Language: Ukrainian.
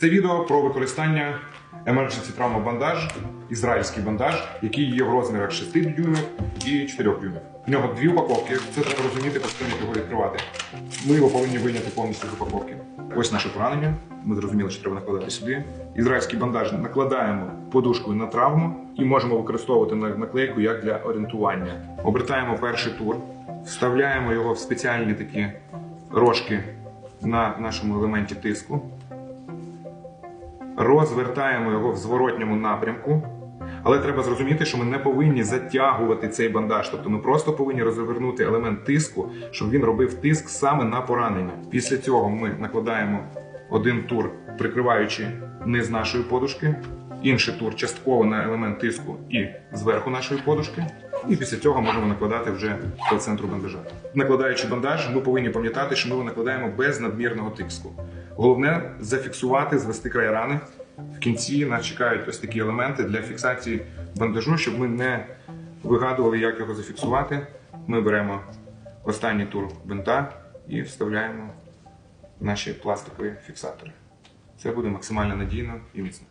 Це відео про використання Emergency Trauma бандаж, ізраїльський бандаж, який є в розмірах 6 дюймів і 4 дюймів. В нього дві упаковки. Це треба розуміти, як його відкривати. Ми його повинні вийняти повністю з упаковки. Ось наше поранення. Ми зрозуміли, що треба накладати сюди. Ізраїльський бандаж накладаємо подушкою на травму і можемо використовувати наклейку як для орієнтування. Обертаємо перший тур, вставляємо його в спеціальні такі рожки на нашому елементі тиску розвертаємо його в зворотньому напрямку. Але треба зрозуміти, що ми не повинні затягувати цей бандаж. Тобто ми просто повинні розвернути елемент тиску, щоб він робив тиск саме на поранення. Після цього ми накладаємо один тур, прикриваючи низ нашої подушки, інший тур частково на елемент тиску і зверху нашої подушки. І після цього можемо накладати вже по центру бандажа. Накладаючи бандаж, ми повинні пам'ятати, що ми його накладаємо без надмірного тиску. Головне зафіксувати, звести край рани. В кінці нас чекають ось такі елементи для фіксації бандажу, щоб ми не вигадували, як його зафіксувати. Ми беремо останній тур бинта і вставляємо наші пластикові фіксатори. Це буде максимально надійно і міцно.